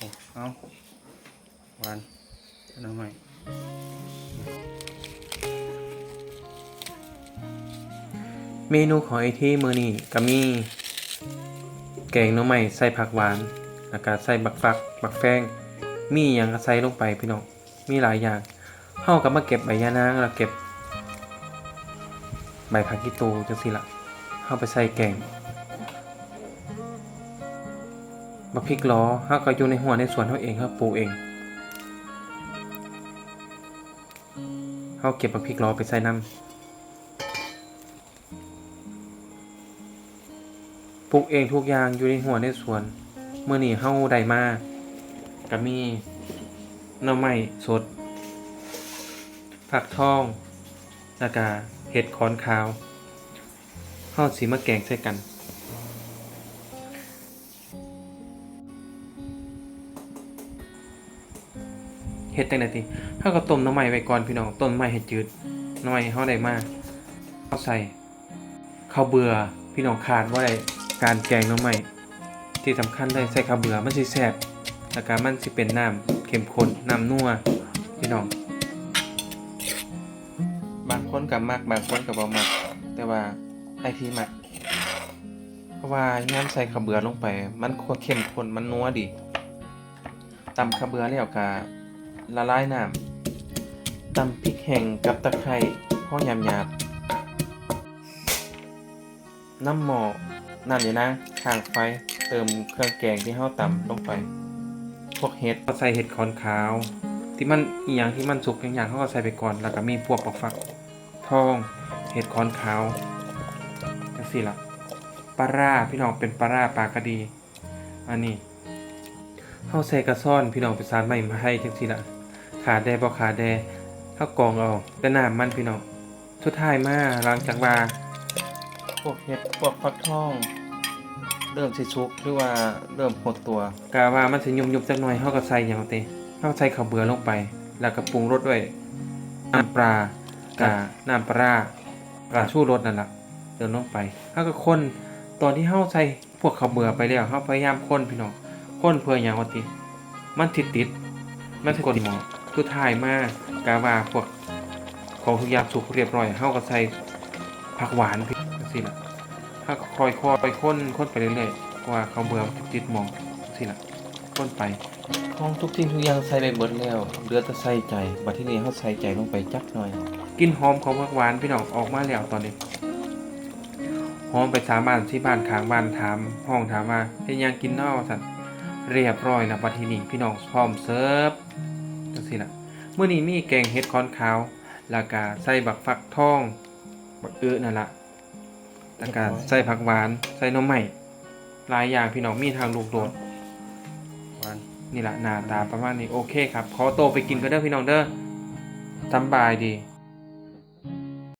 โอ้เอาหวานน้ำใหม่เมนูของไอที่มือนี่ก็มีแกงน้ำใหม่ใส่ผักหวานแล้วก็ใส่บักฟัก บักแฟง มีอย่างก็ใส่ลงไปพี่น้อง มีหลายอย่างเฮาก็มาเก็บใบยะนางแล้วเก็บ ใบผักกีตูจังซี่ล่ะเฮาไปใส่แกง บักพริกล้อเฮาก็อยู่ในหัวในสวนเฮาเองเฮาปลูกเองเฮาเก็บบักพริกล้อไปใส่น้ำปลูกเองทุกอย่างอยู่ในหัวในสวนเมื่อนี้เฮาได้มาก็มีหน่อไม้สดผักทองแล้วก็เห็ดขอนขาวเฮาสิมาแกงใส่กัน ฮ็ดจังได๋ติเฮาก็ต้มหน้ำไม้ไว้ก่อนพี่น้องต้นไม้เฮ็ดจืดหน้ำไม้เฮาได้มาเอาใส่ข้าวเบื่อพี่น้องขาดบ่ได้การแกงหน้ำไม้ที่สำคัญเลยใส่ข้าวเบื่อมันสิแซ่บแล้วก็มันสิเป็นน้ำเข้มข้นน้ำนัวพี่น้องบางคนก็มักบางคนก็บ่มักแต่ว่าไอที่มักเพราะว่ายามใส่ข้าวเบื่อลงไป มันคัวเข้มข้นมันนัวดีตำข้าวเบื่อแล้วก็ ละลายน้ำตำพริกแห้งกับตะไคร้พอหยาบน้ำหมอกนั่นเดี๋ยนะข้างไฟเติมเครื่องแกงที่เฮาตำลงไป พวกเห็ดก็ใส่เห็ดขอนขาว ที่มันอีหยังที่มันสุกอย่างอย่างเขาก็ใส่ไปก่อน แล้วก็มีพวกปักฟักทอง เห็ดขอนขาวจังสี่ละปลาร่าพี่น้องเป็นปลาร่าปลากระดี อันนี้เฮาใส่กระซ่อนพี่น้องไปสานใหม่มาให้จังสี่ละ ขาดแดบ่ขาดแดเฮากองเอาแต่น้ำมันพี่น้องสุดท้ายมาหลังจากว่าพวกเห็ดพวกฟักทอง เริ่มสิสุกหรือว่าเริ่มหดตัวกะว่ามันสิยุบๆจักหน่อยเฮาก็ใส่หยังเตเฮาใส่ข้าวเบื่อลงไป แล้วก็ปรุงรสด้วยน้ำปลากะน้ำปลาร้าปลาชูรสนั่นล่ะเติมลงไปเฮาก็คนตอนที่เฮาใส่พวกข้าวเบื่อไปแล้วเฮาพยายามคนพี่น้องคนเพื่อหยังว่าติมันติดติดมันกดหมอ สุดท้ายมากะว่าพวกของทุกอย่างสุกเรียบร้อยเฮาก็ใส่ผักหวานพี่จังซี่ล่ะถ้าคอยคอยไปค้นค้นไปเรื่อยๆกว่าเขาเบื่อมันติดหมองสิละค้นไปของทุกสิ่งทุกอย่างใส่ไปหมดแล้วเหลือแต่ใส่ใจบัดที่นี้เขาใส่ใจลงไปจักหน่อยกลินหอมของผักหวานพี่น้องออกมาแล้วตอนนี้หอมไปสามบ้านที่บ้านข้างบ้านถามห้องถามว่าเฮ็ดหยังกินเนอสันเรียบร้อยแล้วบัดที่นี้พี่น้องพร้อมเสิร์ฟ จังซี่ล่ะมื้อนี้มีแกงเห็ดคอนขาวแล้วก็ใส่บักฟักทอง บักเอื้อนั่นล่ะแล้วก็ใส่ผักหวาน ใส่นมใหม่หลายอย่างพี่น้องมีทางลูกโดดหวานนี่แหละหน้าตาประมาณนี้โอเคครับขอโตไปกินกันเด้อพี่น้องเด้อสำบายดี